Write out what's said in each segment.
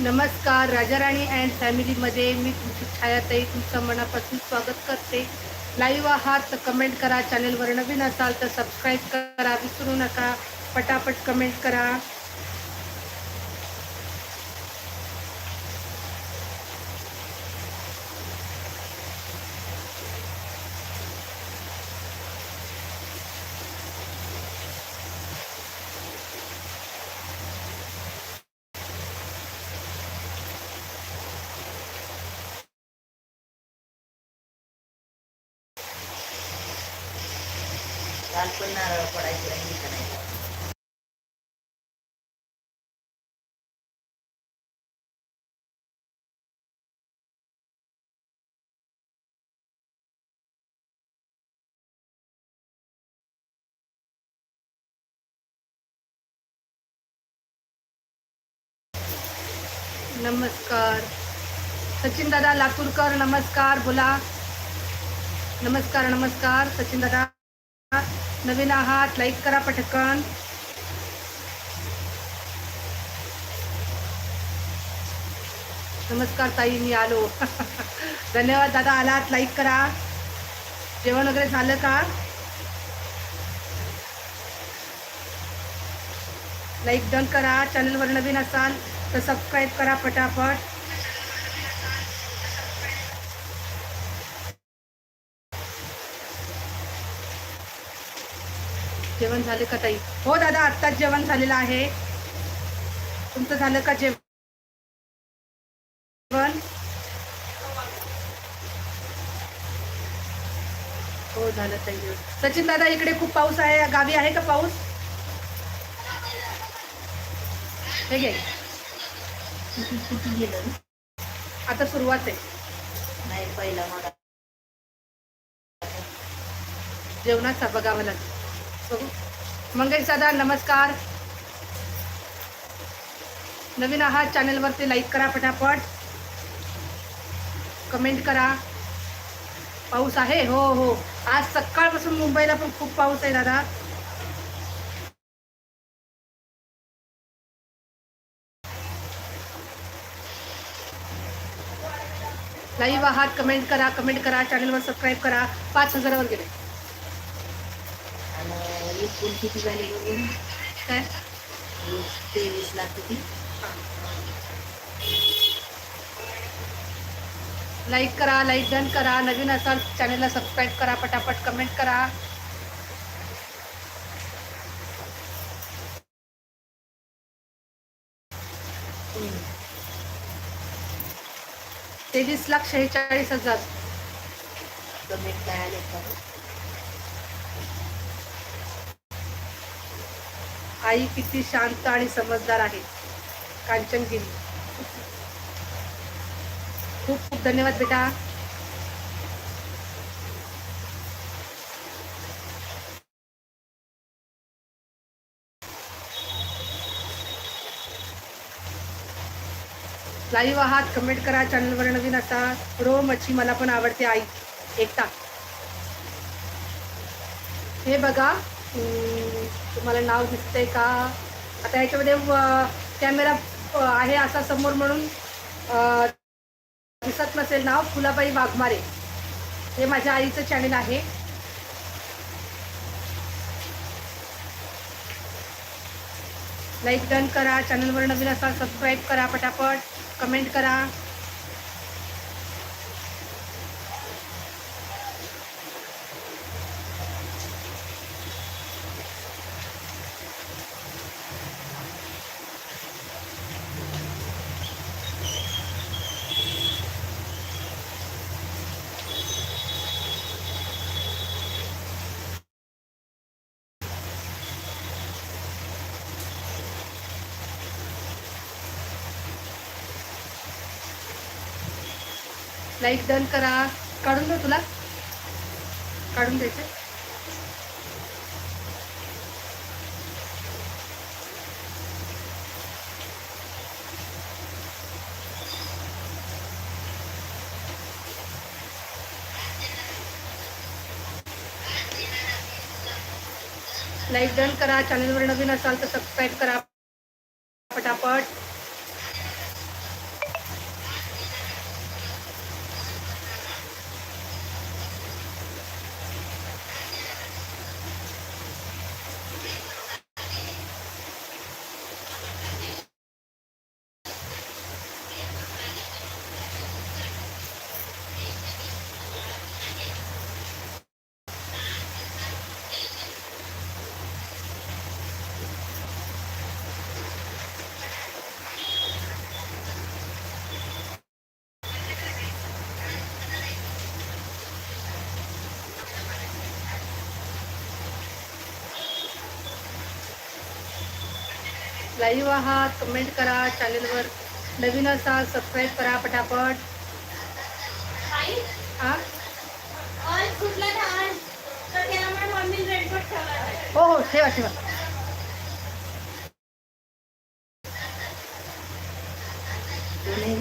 नमस्कार राजाराणी अँड फॅमिलीमध्ये मी तुमची छायाताई तुमचं मनापासून स्वागत करते. लाईव्ह आहात तर कमेंट करा चॅनलवर नवीन असाल तर सबस्क्राईब करा विसरू नका. पटापट कमेंट करा. काल पण नारळ पडायची राहिली का नाही नमस्कार। सचिन दादा लातूरकर नमस्कार बोला। नमस्कार नमस्कार सचिन दादा। नवीन आहात लाईक करा पटकन. नमस्कार ताई मी आलो. धन्यवाद दादा आलात लाईक करा. जेवण वगैरे झालं का? लाईक डन करा. चॅनलवर नवीन असाल तर सबस्क्राईब करा पटापट. जेवण झालं का ताई? हो दादा आत्ताच जेवण झालेलं आहे. तुमचं झालं का जेवण? हो झालं ताई जेवण. सचिन दादा इकडे खूप पाऊस आहे. गावी आहे का पाऊस? हे घे. गेलं आता सुरुवात आहे. नाही पहिला मला. जेवणाचा बघावं लागेल. बघू मंगेश दादा नमस्कार. नवीन आहात चॅनलवरती लाईक करा पटापट कमेंट करा. पाऊस आहे? हो हो. आज सकाळपासून मुंबईला पण खूप पाऊस आहे दादा. लाईव्ह आहात कमेंट करा कमेंट करा चॅनलवर सबस्क्राईब करा. पाच हजारावर गेले. एकूण किती झाले बघून? काय? वीस तेवीस लाख किती? लाईक करा लाईक डन करा. नवीन असाल चॅनलला सबस्क्राईब करा पटापट कमेंट करा. तेवीस लाख शेहेचाळीस हजार. कमेंट काय आले आई किती शांत आणि समजदार आहे. कांचनगिरी. खूप खूप धन्यवाद बेटा. लाईव्ह आहात कमेंट करा चॅनलवर नवीन असा. रो मच्छी मला पण आवडते आई. एकटा. हे बघा तुम्हाला नाव दिसतंय का? आता याच्यामध्ये कॅमेरा आहे असा समोर म्हणून दिसत नसेल नाव फुलाबाई वाघमारे. हे माझ्या आईचं चॅनल आहे. लाईक डन करा चॅनलवर नवीन असाल सबस्क्राईब करा पटापट कमेंट करा. लाईक डन करा. काढून दे तुला. काढून द्यायचं लाईक डन करा. चॅनलवर नवीन असाल तर सबस्क्राईब करा. पटापट. लाईव्ह आहात कमेंट करा चॅनेलवर नवीन असाल सबस्क्राईब करा पटापट. हो? हो ठेवा ठेवा. तो नाही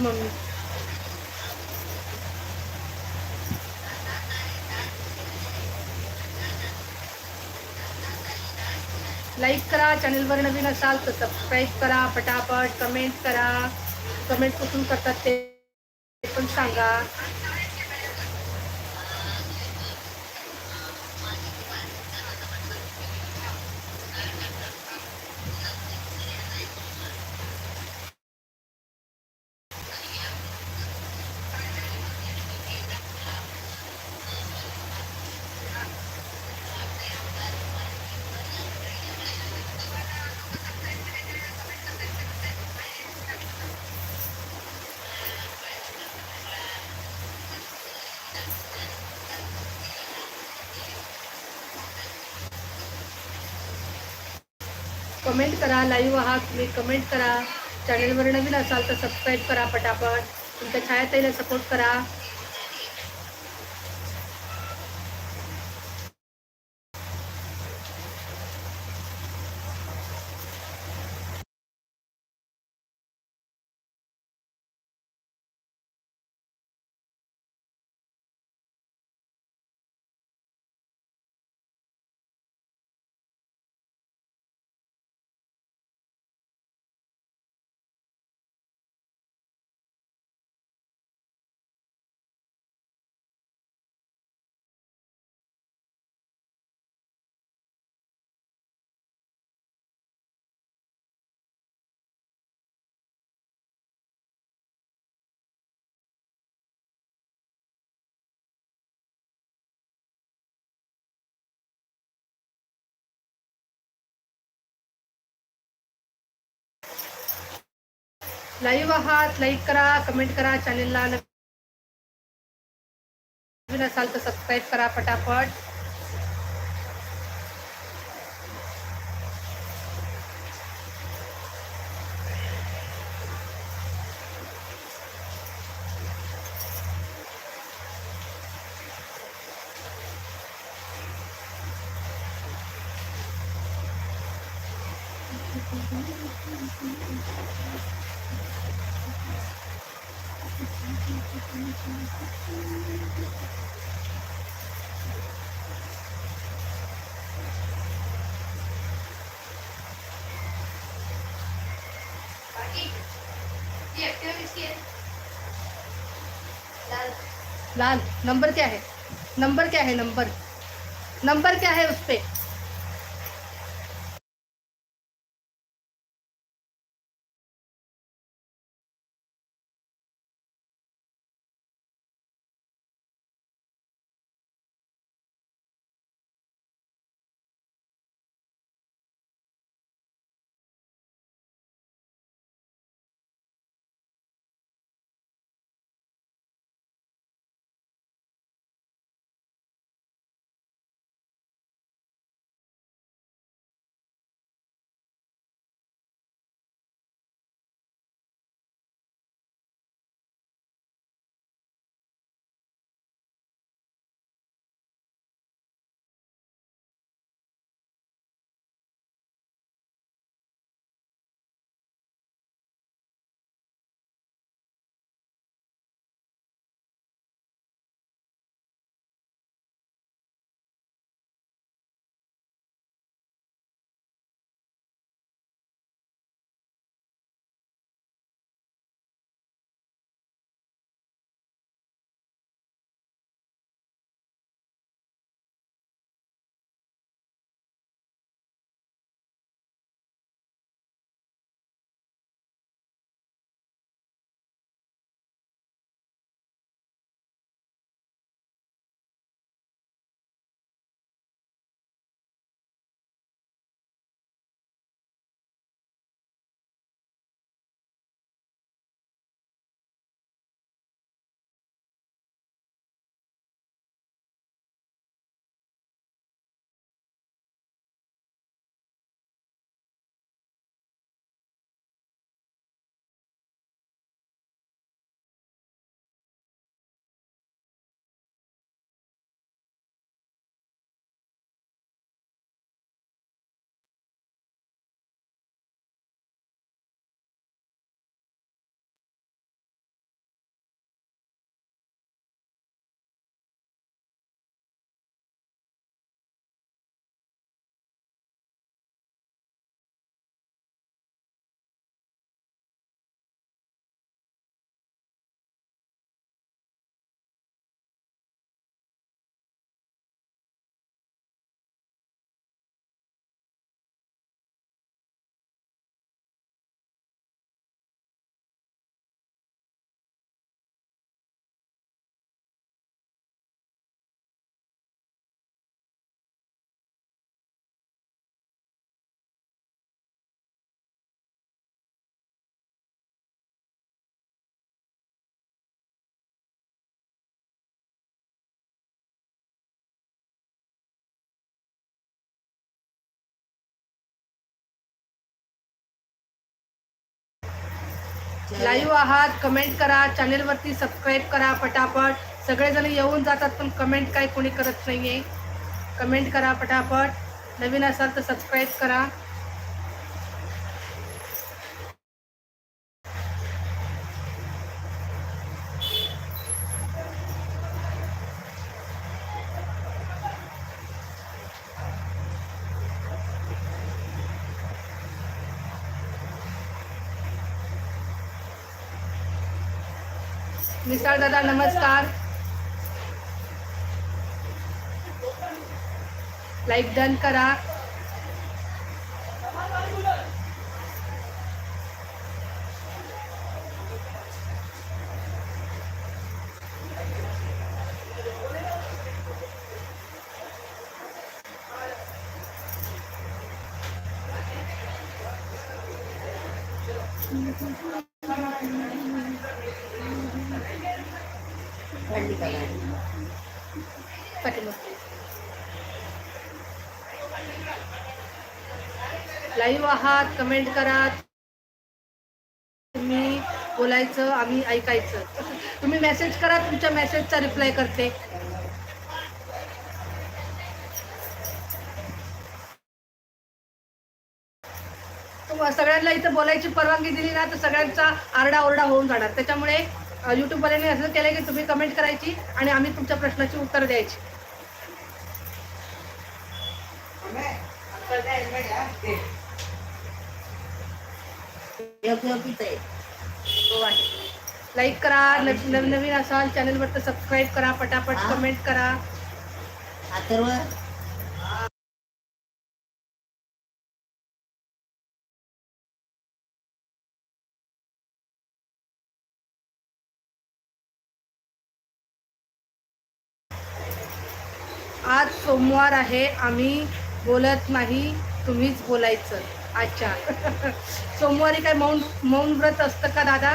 मम्मी. लाईक करा चॅनलवर नवीन असाल तर सबस्क्राईब करा पटापट कमेंट करा. कमेंट कुठून करतात ते पण सांगा. कमेंट करा लाईव्ह आहात तुम्ही कमेंट करा. चॅनलवर नवीन असाल तर सबस्क्राईब करा पटापट. तुमच्या छायाताईला सपोर्ट करा. लाईव्ह आहात लाईक करा कमेंट करा चॅनेलला नवीन असाल तर सबस्क्राईब करा पटापट लाल नंबर क्या है? नंबर क्या है नंबर? नंबर क्या है उस पे? लाईव्ह आहात कमेंट करा चॅनेलवरती सबस्क्राईब करा पटापट. सगळेजण येऊन जातात पण कमेंट काय कोणी करत नाही आहे कमेंट करा पटापट. नवीन असाल तर सबस्क्राईब करा. मिसाळ दादा नमस्कार. लाईक डन करा. लाईव्ह आहात कमेंट करा तुम्ही बोलायचं आम्ही ऐकायचं. तुम्ही मेसेज करा तुमच्या मेसेजचा रिप्लाय करते. सगळ्यांना इथं बोलायची परवानगी दिली ना तर सगळ्यांचा आरडाओरडा होऊन जाणार. त्याच्यामुळे युट्यूबवाल्यांनी असं केलं की तुम्ही कमेंट करायची आणि आम्ही तुमच्या प्रश्नाची उत्तर द्यायची. Okay. आहे. आहे लाईक करा नवीन नवीन नवीन असाल चॅनलवर तर सबस्क्राईब करा पटापट हा. कमेंट करा अथर्व आज सोमवार आहे आम्ही बोलत नाही तुम्हीच बोलायचं अच्छा. सोमवारी काय मौन मौन व्रत असतं का दादा?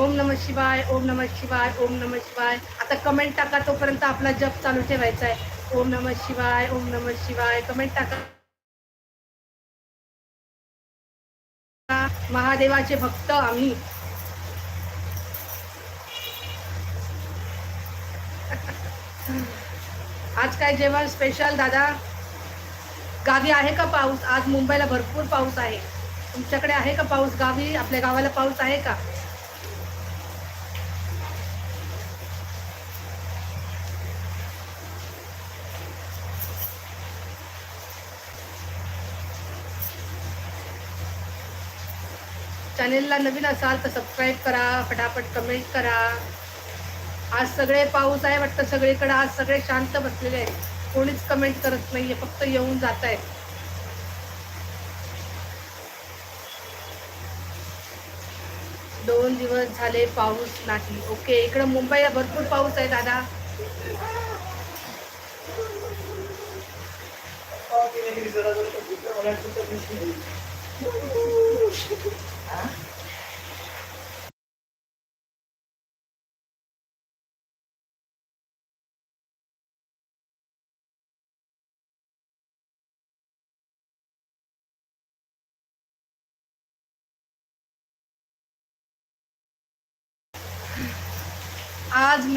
ओम नम शिवाय ओम नम शिवाय ओम नम शिवाय. आता कमेंट टाका तोपर्यंत आपला जप चालू ठेवायचा आहे. ओम नम शिवाय ओम नम शिवाय. कमेंट टाका. महादेवाचे भक्त आम्ही. आज काय जेवण स्पेशल दादा? गावी आहे का पाऊस? आज मुंबईला भरपूर पाऊस आहे. तुमच्याकडे आहे का पाऊस गावी? आपल्या गावाला पाऊस आहे का? चॅनेलला नवीन असाल तर सबस्क्राईब करा फटाफट कमेंट करा. आज सगळे पाऊस आहे वाटतं सगळीकडे आज सगळे शांत बसलेले आहेत. कोणीच कमेंट करत नाहीये फक्त येऊन जात आहे दोन दिवस झाले पाऊस नाही. ओके इकडे मुंबईला भरपूर पाऊस आहे दादा.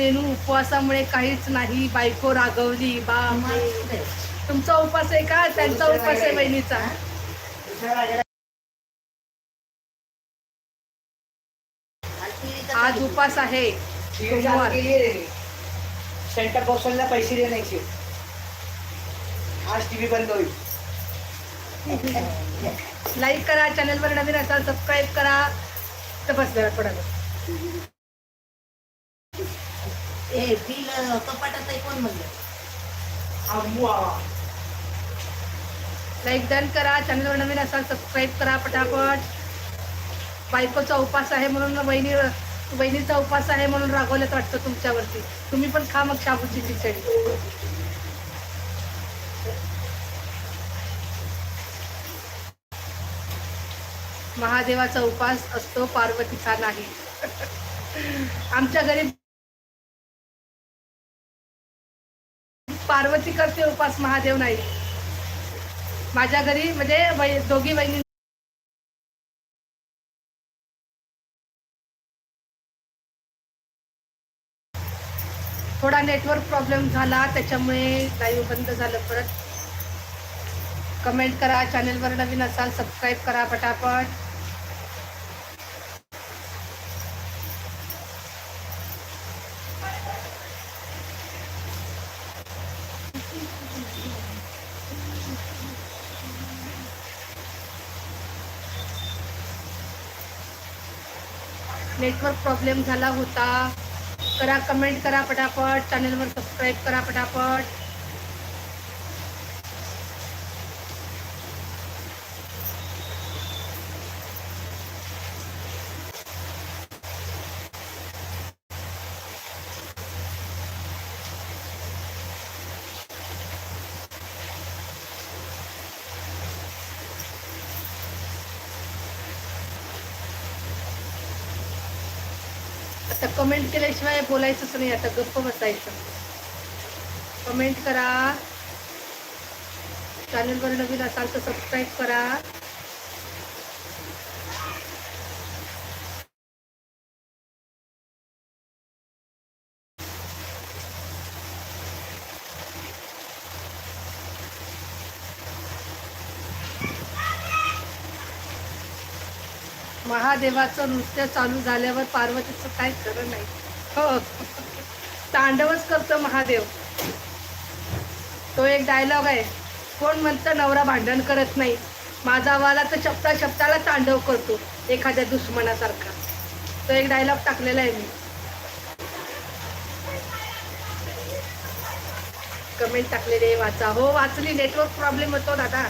मेनू उपवासामुळे काहीच नाही. बायको रागवली बा? तुमचा उपास आहे का? त्यांचा उपास आहे बहिणीचा. आज. उपास आहे. सोमवार. सेंटर बॉक्सला पैसे देण्याचे आज टीव्ही बंद होईल. लाईक करा चॅनलवर नवीन असाल सबस्क्राईब करा. तर बस जरा वेळ. ए बिल कपाटात आहे कोण म्हणलं? लाईक डन करा चॅनलवर नवीन असाल सबस्क्राईब करा पटापट. बायकोचा उपास आहे म्हणून बहिणी बहिणीचा उपास आहे म्हणून रागवल्यात वाटतं तुमच्यावरती. तुम्ही पण खा मग शाबूची खिचडी. महादेवाचा उपास असतो पार्वतीचा नाही. आमच्या घरी पार्वती करते उपास महादेव नाही. माझ्या घरी म्हणजे दोघी बहिणी थोडा नेटवर्क प्रॉब्लेम झाला त्याच्यामुळे लाईव्ह बंद झालं परत. कमेंट करा चॅनलवर नवीन असाल सबस्क्राईब करा पटापट. नेटवर्क प्रॉब्लेम झाला होता. करा कमेंट करा पटापट. चॅनलवर सबस्क्राईब करा पटापट. आता कमेंट केल्याशिवाय बोलायचंच नाही आता गप्प बसायचं. कमेंट करा. चॅनलवर नवीन असाल तर सबस्क्राईब करा. महादेवाचं नृत्य चालू झाल्यावर पार्वतीचं काही खरं नाही. हो. तांडवच करतो महादेव. तो एक डायलॉग आहे. कोण म्हणतं नवरा भांडण करत नाही. माझा वाला तर शब्दा शब्दाला तांडव करतो एखाद्या दुश्मनासारखा. तो एक डायलॉग टाकलेला आहे मी. कमेंट टाकलेले वाचा. हो वाचली. नेटवर्क प्रॉब्लेम होतो दादा.